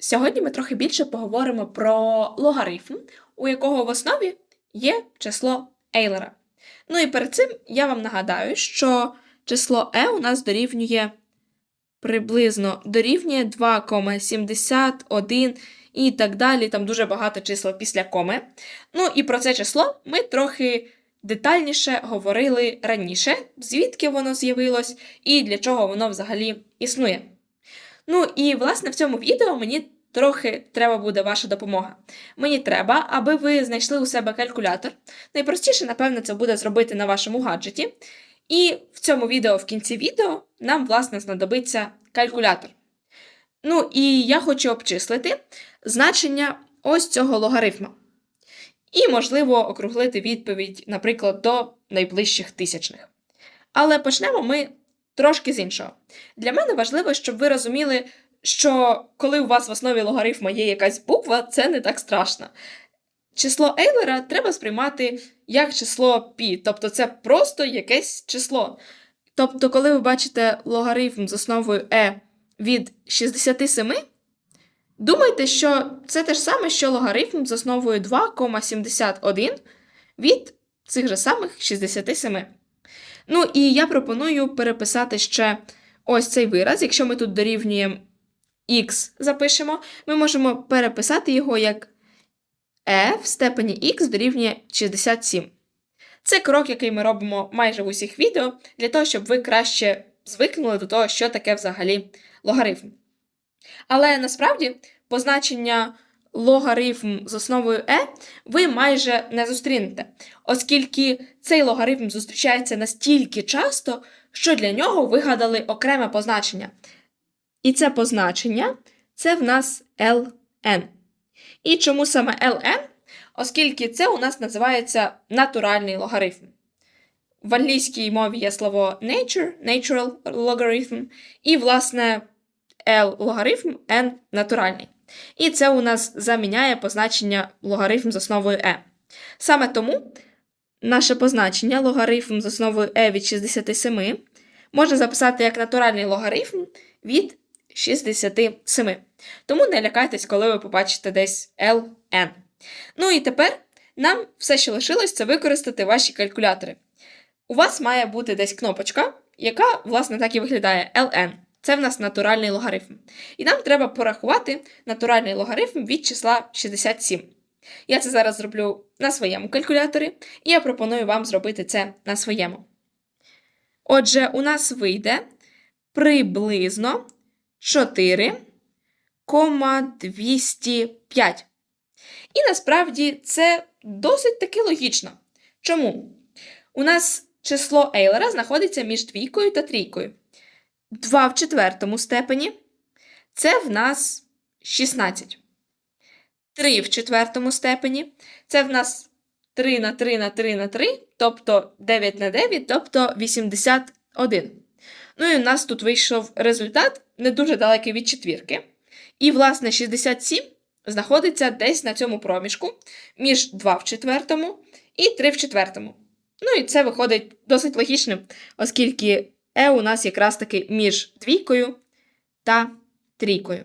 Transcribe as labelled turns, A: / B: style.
A: Сьогодні ми трохи більше поговоримо про логарифм, у якого в основі є число Ейлера. Ну і перед цим я вам нагадаю, що число e у нас дорівнює приблизно дорівнює 2,71 і так далі. Там дуже багато чисел після коми. Ну і про це число ми трохи детальніше говорили раніше, звідки воно з'явилось і для чого воно взагалі існує. Ну і власне в цьому відео мені трохи треба буде ваша допомога. Мені треба, аби ви знайшли у себе калькулятор. Найпростіше, напевно, це буде зробити на вашому гаджеті. І в цьому відео, в кінці відео, нам, власне, знадобиться калькулятор. Ну, і я хочу обчислити значення ось цього логарифму. І, можливо, округлити відповідь, наприклад, до найближчих тисячних. Але почнемо ми трошки з іншого. Для мене важливо, щоб ви розуміли, що коли у вас в основі логарифма є якась буква, це не так страшно. Число Ейлера треба сприймати як число пі, тобто це просто якесь число. Тобто, коли ви бачите логарифм з основою е від 67, думайте, що це те ж саме, що логарифм з основою 2,71 від цих же самих 67. Ну і я пропоную переписати ще ось цей вираз. Якщо ми тут дорівнюємо x запишемо, ми можемо переписати його як e в степені x дорівнює 67. Це крок, який ми робимо майже в усіх відео, для того, щоб ви краще звикнули до того, що таке взагалі логарифм. Але насправді позначення логарифм з основою e ви майже не зустрінете, оскільки цей логарифм зустрічається настільки часто, що для нього вигадали окреме позначення. І це позначення це в нас ln. І чому саме ln? Оскільки це у нас називається натуральний логарифм. В англійській мові є слово nature, natural logarithm, і, власне, L логарифм, N натуральний. І це у нас заміняє позначення логарифм з основою e. Саме тому наше позначення логарифм з основою e від 67 можна записати як натуральний логарифм від 67. Тому не лякайтесь, коли ви побачите десь ln. Ну і тепер нам все, що лишилось, це використати ваші калькулятори. У вас має бути десь кнопочка, яка, власне, так і виглядає ln. Це в нас натуральний логарифм. І нам треба порахувати натуральний логарифм від числа 67. Я це зараз зроблю на своєму калькуляторі, і я пропоную вам зробити це на своєму. Отже, у нас вийде приблизно 4,205. І насправді це досить таки логічно. Чому? У нас число Ейлера знаходиться між двійкою та трійкою. 2 в четвертому степені це в нас 16. 3 в четвертому степені це в нас 3 на 3 на 3 на 3, тобто 9 на 9, тобто 81. Ну і у нас тут вийшов результат не дуже далекий від четвірки. І, власне, 67 знаходиться десь на цьому проміжку між 2 в четвертому і 3 в четвертому. Ну і це виходить досить логічним, оскільки Е у нас якраз таки між двійкою та трійкою.